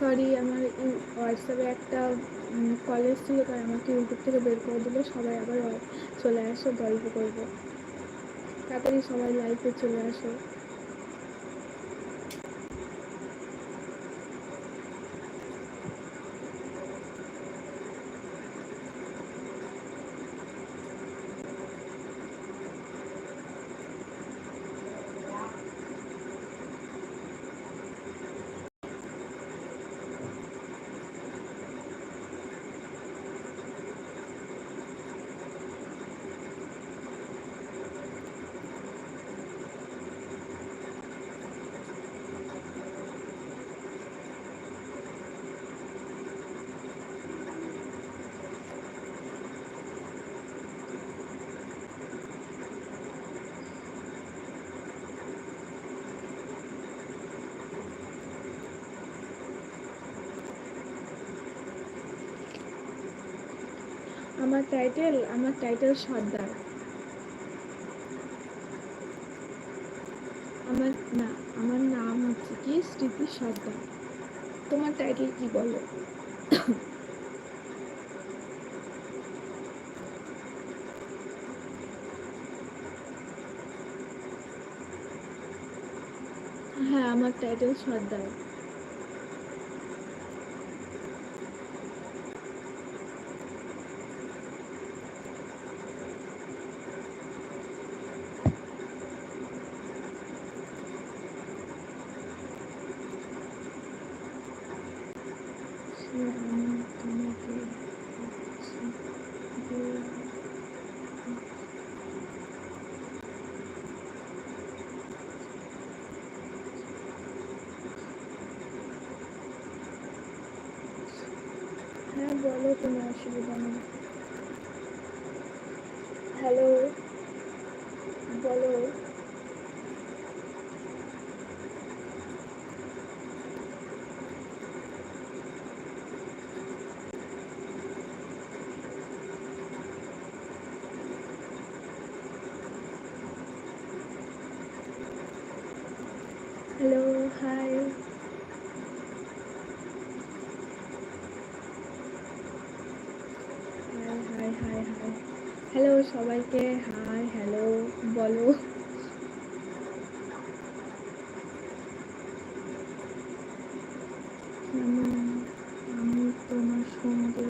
Sorry, আমার হোয়াটসঅ্যাপে একটা কলেজ ছিল, তাই আমাকে ইউটিউব থেকে বের করে দিলে। সবাই আবার চলে আসো, গল্প করব। তাড়াতাড়ি সবাই লাইফে চলে আসো। আমার টাইটেল আমার টাইটেল সর্দার। আমার না, আমার নাম হচ্ছে কি? স্মৃতি সর্দার। তোমার টাইটেল কি বলো? হ্যাঁ আমার টাইটেল সর্দার। হ্যাঁ বলো কোনো অসুবিধা নেই। হ্যালো বলো hello hi hi hi hello সবাইকে হাই হ্যালো বলো। আমি তোমার সঙ্গে।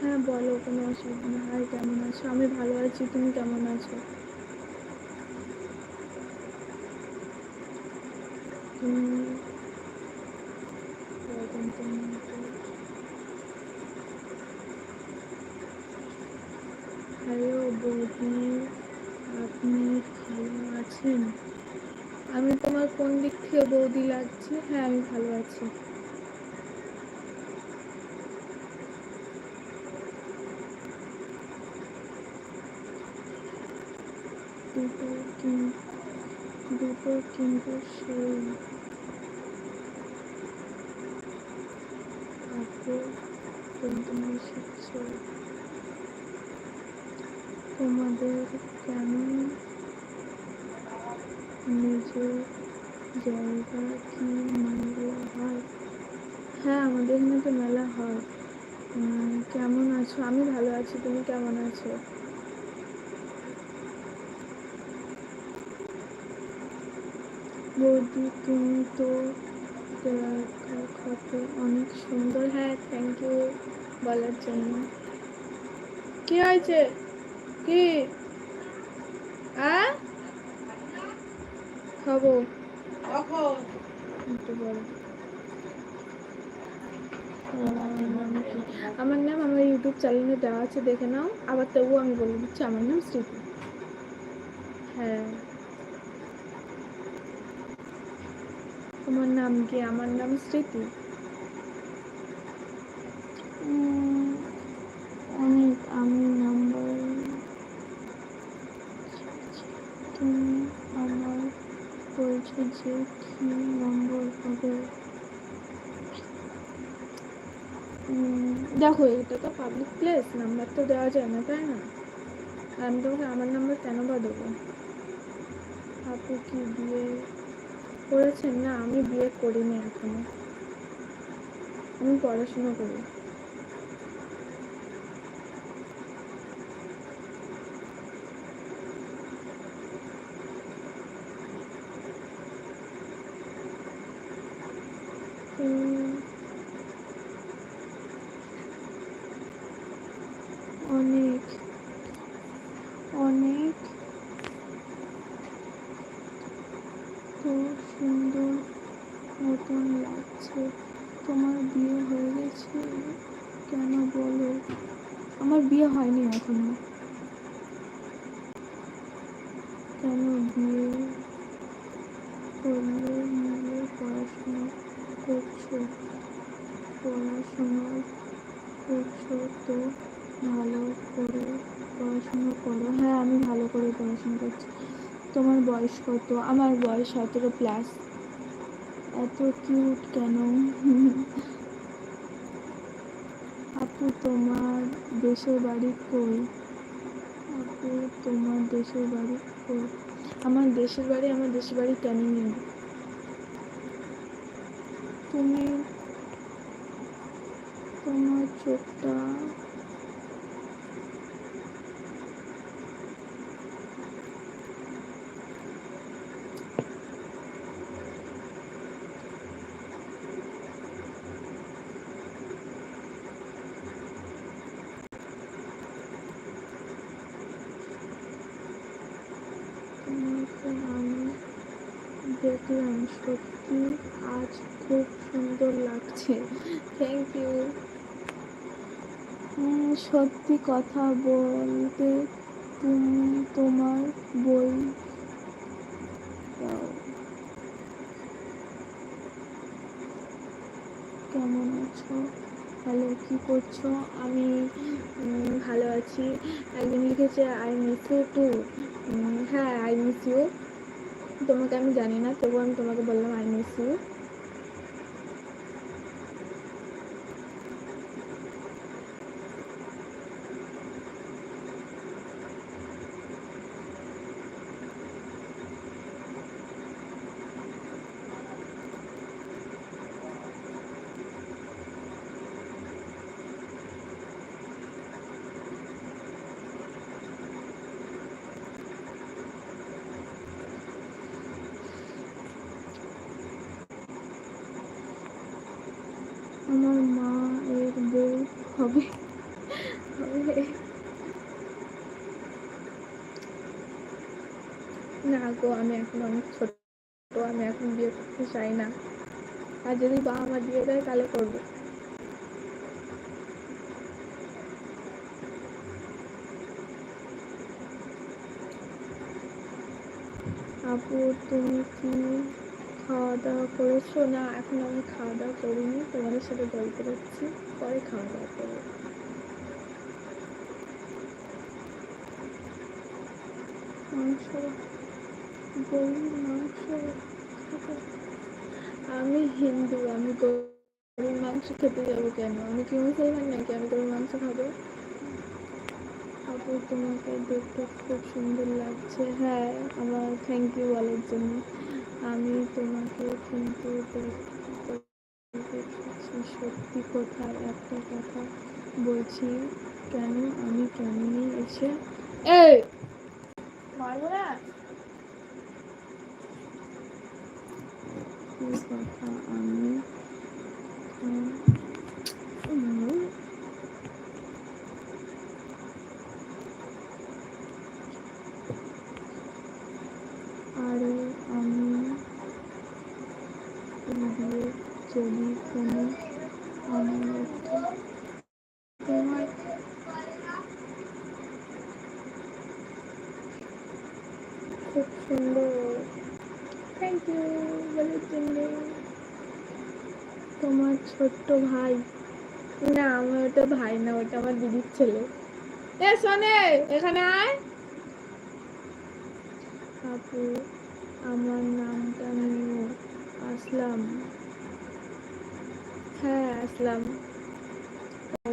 হ্যাঁ বলো, কোনো অসুবিধা হাই, কেমন আছো? আমি ভালো আছি, তুমি কেমন আছো তুমি কয়দিন তোমাকে হ্যালো বৌদি, আপনি ভালো আছেন? আমি তোমার কোন দিক থেকে বৌদি লাগছে? হ্যাঁ আমি ভালো আছি দুটো কিন- দুটো কিন্তু সেই শিখছ তোমাদের কেমন নিজের জায়গা কি মেলা হয় হ্যাঁ আমাদের এখানে তো মেলা হয়। কেমন আছো? আমি ভালো আছি, তুমি কেমন আছো? বৌদি, তুমি তো দেখাতে অনেক সুন্দর। হ্যাঁ থ্যাংক ইউ বলার জন্য। কি হয়েছে? কি? খাব আমার নাম আমার ইউটিউব চ্যানেলে দেওয়া আছে, দেখে নাও। আবার তবুও আমি বলে দিচ্ছি, আমার নাম স্মৃতি হ্যাঁ। তোমার নাম কি? আমার নাম স্মৃতি। অনেক আমি নাম্বার তুমি আমার বলছো যে কি নম্বর হবে? দেখো এটা তো পাবলিক প্লেস নাম্বার তো দেওয়া যায় না তাই না? আমি তোমাকে আমার নাম্বার কেন বা দেবো? আপু কি বিয়ে করেছেন না আমি বিয়ে করিনি এখনও। আমি পড়াশোনা করি উম, অনেক অনেক তো সুন্দর মতন লাগছে। তোমার বিয়ে হয়ে গেছে? কেন বলো? আমার বিয়ে হয়নি এখনও। কেন বিয়ে করলে মিলে পড়াশোনা করছ? পড়াশোনা করছ তো ভালো করে পড়াশোনা করো। হ্যাঁ আমি ভালো করে পড়াশোনা করছি। তোমার বয়স কত? আমার বয়স সতেরো প্লাস এত কিউট কেন? আপু, তোমার দেশের বাড়ি কই? আপু, তোমার দেশের বাড়ি কই? আমার দেশের বাড়ি, আমার দেশের বাড়ি ক্যানিং তুমি, তোমার চোখটা তোমাকে আমি দেখলাম সত্যি আজ খুব সুন্দর লাগছে। থ্যাংক ইউ সত্যি কথা বলতে তুমি তোমার বই কেমন আছো? হ্যালো কী করছ? আমি ভালো আছি। একজন লিখেছে আই মিস ইউ টু হ্যাঁ আই মিস ইউ তোমাকে আমি জানি না তবুও আমি তোমাকে বললাম আই মিস ইউ আমার মা এর বউ হবে। না গো, আমি এখন অনেক ছোট। আমি এখন বিয়ে করতে চাই না। আর যদি বাবা মা দিয়ে দেয়, তাহলে করব। আপু, তুমি কি খাওয়া দাওয়া করেছ? না, এখন আমি খাওয়া দাওয়া করিনি। তোমাদের সাথে গল্প করছি। পরে খাওয়া দাওয়া করব। মাংস গরুর মাংস আমি হিন্দু, আমি গরুর মাংস খেতে যাব কেন? আমি কি মুসলমান নাকি? আমি গরুর মাংস খাব? তোমাকে দেখতে খুব সুন্দর লাগছে। হ্যাঁ আমার থ্যাংক ইউ বলার জন্য। আমি তোমাকে কিন্তু সত্যি কোথায় একটা কথা বলছি কেন আমি কেমনই এসে কথা আমি উম, উম, আরে আমি দিয়ে যদি কোনো আমাকে তোমার খুব সুন্দর থ্যাংক ইউ বলার জন্য তোমার ছোট্ট ভাই না আমার ওটা ভাই না ওটা আমার দিদির ছেলে। এ শোনে এখানে আয়। আপু আমার নামটা নিও আসলাম। হ্যাঁ আসলাম ও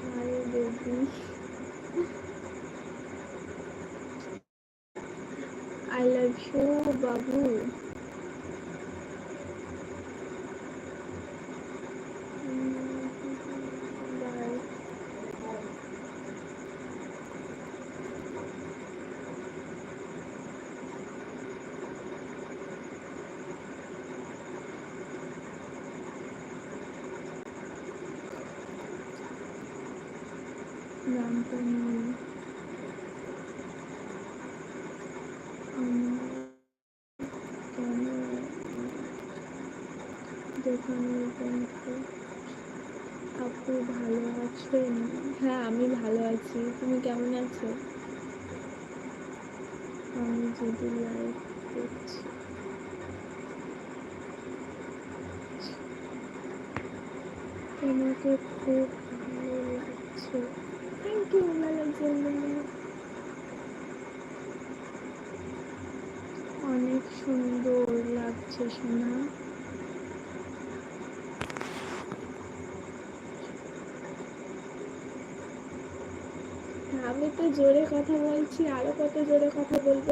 hi baby I love you Babu bye নামটা নেই আমার কেন দোকানের বন্ধু। আপু ভালো আছেন? হ্যাঁ আমি ভালো আছি। তুমি কেমন আছো? আমি যদি লাইভ দেখছি। তোমাকে খুব ভালো লাগছে। থ্যাংক ইউ লালার জন্য অনেক সুন্দর লাগছে সোনা। আমি তো জোরে কথা বলছি, আরও কত জোরে কথা বলব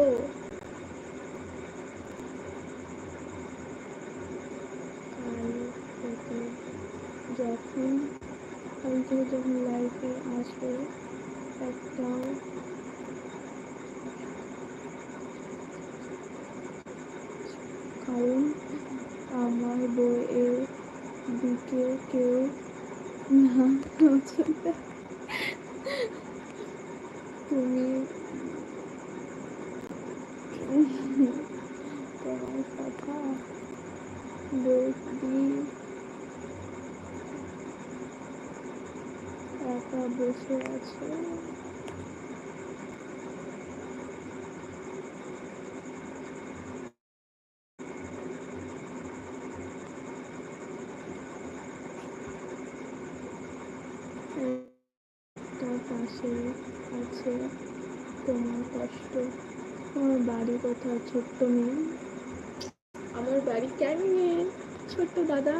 যখন থেকে যখন লাইফে আসবে একটা কারণ আমার বইয়ের দিকে কেউ না নজর। তুমি তোমার কথা বলবি একা বসে আছে তার পাশে আছে তোমার কষ্ট আমার বাড়ি কোথায় ছোট্ট মেয়ে। আমার বাড়ি কেন ছোট্ট দাদা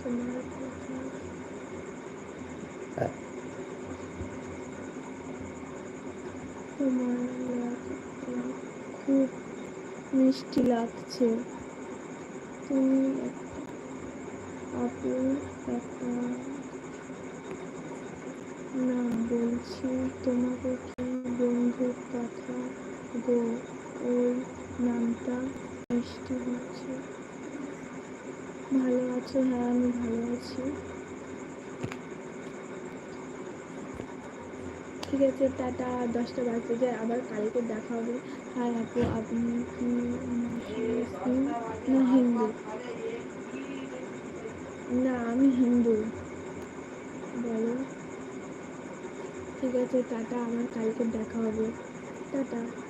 তোমার কোথায় তোমার খুব মিষ্টি লাগছে। তুমি একটা একটা না, বলছি তোমাকে কি বন্ধুর কথা গো? ওই নামটা মিষ্টি হচ্ছে। ভালো আছো? হ্যাঁ আমি ভালো আছি। ঠিক আছে, টাটা, দশটা বাজতে যায়, আবার কালকে দেখা হবে। হ্যাঁ আপু, আপনি কি না, হিন্দু? না, আমি হিন্দু। বলো। ঠিক আছে, টাটা আমার কালকে দেখা হবে। টাটা।